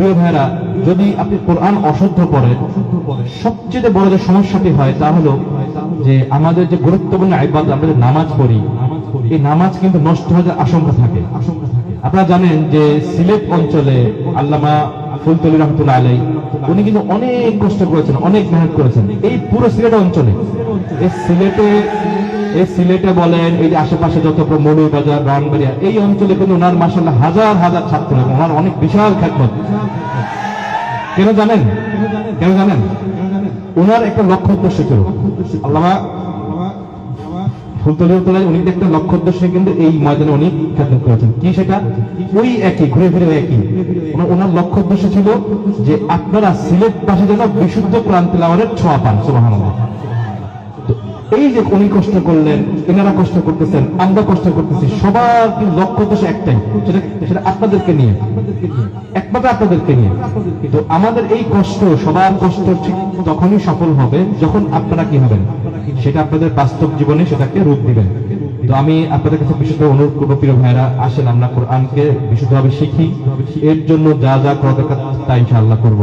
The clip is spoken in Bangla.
প্রিয় ভাইরা যদি আপনি কোরআন অশুদ্ধ পড়েন, সবচেয়ে বড় যে সমস্যাটি হয় তা হলো যে আমাদের যে গুরুত্বপূর্ণ আইবাদ আমরা নামাজ পড়ি, এই নামাজ কিন্তু নষ্ট যাওয়ার আশঙ্কা থাকে। আপনারা জানেন যে সিলেট অঞ্চলে আল্লামা ফুলতলি রহমতুল্লাহ আলাই, উনি কিন্তু অনেক কষ্ট করেছেন, অনেক মেহনত করেছেন। এই পুরো সিলেট অঞ্চলে, এই সিলেটে এই সিলেটে বলেন, এই যে আশেপাশে যত মৌলবাজার রানবাড়িয়া, এই অঞ্চলে কিন্তু ওনার মাসাল্লাহ হাজার হাজার ছাত্র ওনার অনেক বিশাল খ্যাতমত কেন জানেন? কেন জানেন? ওনার একটা লক্ষ্য উদ্দেশ্য ছিল। উনি একটা লক্ষ্য উদ্দেশ্যে কিন্তু এই ময়দানে উনি খ্যাতমত করেছেন। কি সেটা? ওই একই, ঘুরে ফিরে একই। ওনার- লক্ষ্য উদ্দেশ্য ছিল যে আপনারা সিলেট পাশে যেন বিশুদ্ধ কোরআন ছোঁয়া পান, সুবহানাল্লাহ। এই যে উনি কষ্ট করলেন, এনারা কষ্ট করতেছেন, আমরা কষ্ট করতেছি, সবার লক্ষ্য উদ্দেশ্য একটাই, সেটা আপনাদেরকে নিয়ে। একমাত্র আপনাদেরকে নিয়ে। তো আমাদের এই কষ্ট, সবার কষ্ট ঠিক তখনই সফল হবে যখন আপনারা কি হবেন? সেটা আপনাদের বাস্তব জীবনে সেটাকে রূপ দিবেন। তো আমি আপনাদের কাছে বিশেষ অনুরোধ করব, প্রিয় ভাইরা আসেন, আমরা কোরআনকে বিশুদ্ধভাবে শিখি। এর জন্য যা যা করা দরকার তা ইনশাআল্লাহ করব।